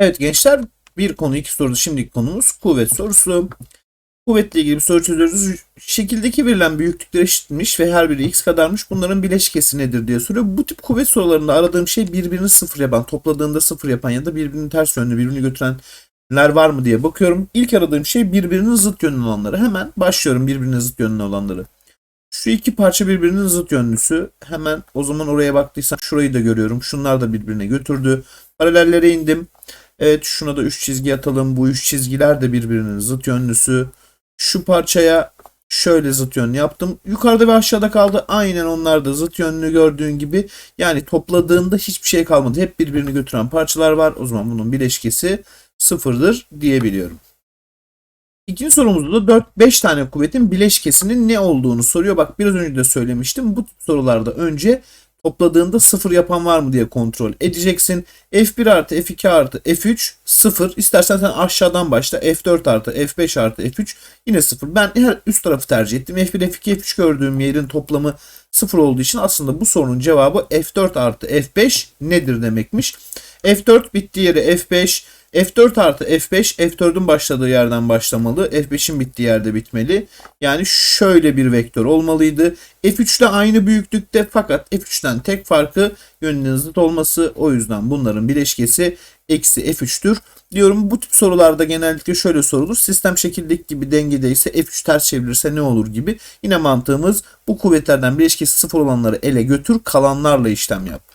Evet gençler bir konu iki soru şimdiki konumuz kuvvet sorusu. Kuvvetle ilgili bir soru çözüyoruz. Şekildeki verilen büyüklükler eşitmiş ve her biri x kadarmış. Bunların bileşkesi nedir diye soruyor. Bu tip kuvvet sorularında aradığım şey birbirini sıfır yapan, topladığında sıfır yapan ya da birbirinin ters yönlü, birbirini götürenler var mı diye bakıyorum. İlk aradığım şey birbirinin zıt yönlü olanları. Hemen başlıyorum birbirine zıt yönlü olanları. Şu iki parça birbirinin zıt yönlüsü. Hemen o zaman oraya baktıysam şurayı da görüyorum. Şunlar da birbirine götürdü. Paralellere indim. Evet şuna da 3 çizgi atalım. Bu 3 çizgiler de birbirinin zıt yönlüsü. Şu parçaya şöyle zıt yönlü yaptım. Yukarıda ve aşağıda kaldı. Aynen onlar da zıt yönlü gördüğün gibi. Yani topladığında hiçbir şey kalmadı. Hep birbirini götüren parçalar var. O zaman bunun bileşkesi sıfırdır diyebiliyorum. İkinci sorumuzda da 4-5 tane kuvvetin bileşkesinin ne olduğunu soruyor. Bak biraz önce de söylemiştim. Bu sorularda önce topladığında sıfır yapan var mı diye kontrol edeceksin. F1 artı F2 artı F3 sıfır. İstersen sen aşağıdan başla. F4 artı F5 artı F3 yine sıfır. Ben her üst tarafı tercih ettim. F1, F2, F3 gördüğüm yerin toplamı sıfır olduğu için aslında bu sorunun cevabı F4 artı F5 nedir demekmiş. F4 bittiği yere F5, F4 artı F5, F4'ün başladığı yerden başlamalı. F5'in bittiği yerde bitmeli. Yani şöyle bir vektör olmalıydı. F3 de aynı büyüklükte fakat F3'ten tek farkı yönünün zıt olması. O yüzden bunların bileşkesi eksi F3'tür. Diyorum bu tip sorularda genellikle şöyle sorulur. Sistem şekildeki gibi dengedeyse F3 ters çevirirse ne olur gibi. Yine mantığımız bu kuvvetlerden bileşkesi sıfır olanları ele götür kalanlarla işlem yap.